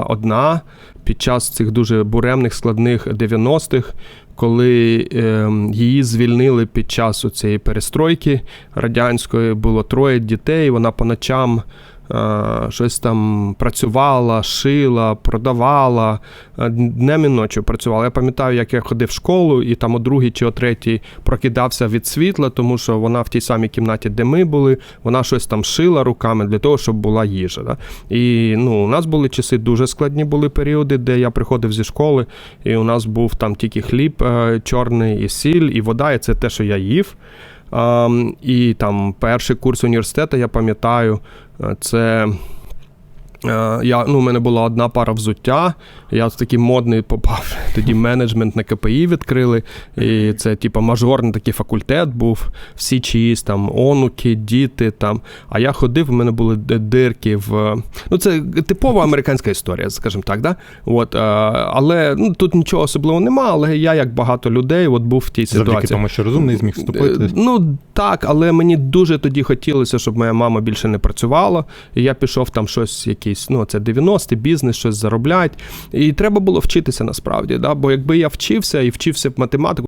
одна під час цих дуже буремних складних 90-х, коли е, її звільнили під час цієї перестройки радянської, було троє дітей. Вона по ночам щось там працювала, шила, продавала, е, днем і ночі працювала. Я пам'ятаю, як я ходив в школу, і там о другій чи о третій прокидався від світла, тому що вона в тій самій кімнаті, де ми були, вона щось там шила руками для того, щоб була їжа. Да? І ну, у нас були часи дуже складні були періоди, де я приходив зі школи, і у нас був там тільки хліб е, чорний, і сіль, і вода, і це те, що я їв. І там перший курс університету, я пам'ятаю, е, це. Е, Я, ну, у мене була одна пара взуття. Я в такий модний попав. Тоді менеджмент на КПІ відкрили. І це, типу, мажорний такий факультет був. Всі чиїсь там онуки, діти там. А я ходив, у мене були дирки в. Ну, це типова американська історія, скажімо так. Да? От, е, але ну, тут нічого особливого нема, але я, як багато людей, от був в тій Завдяки ситуації. тому, що розумний зміг вступити. Е, Ну так, але мені дуже тоді хотілося, щоб моя мама більше не працювала. І я пішов там щось, якийсь, ну це 90-ті, бізнес, щось зароблять. І треба було вчитися насправді. Да? Бо якби я вчився і вчився б математику.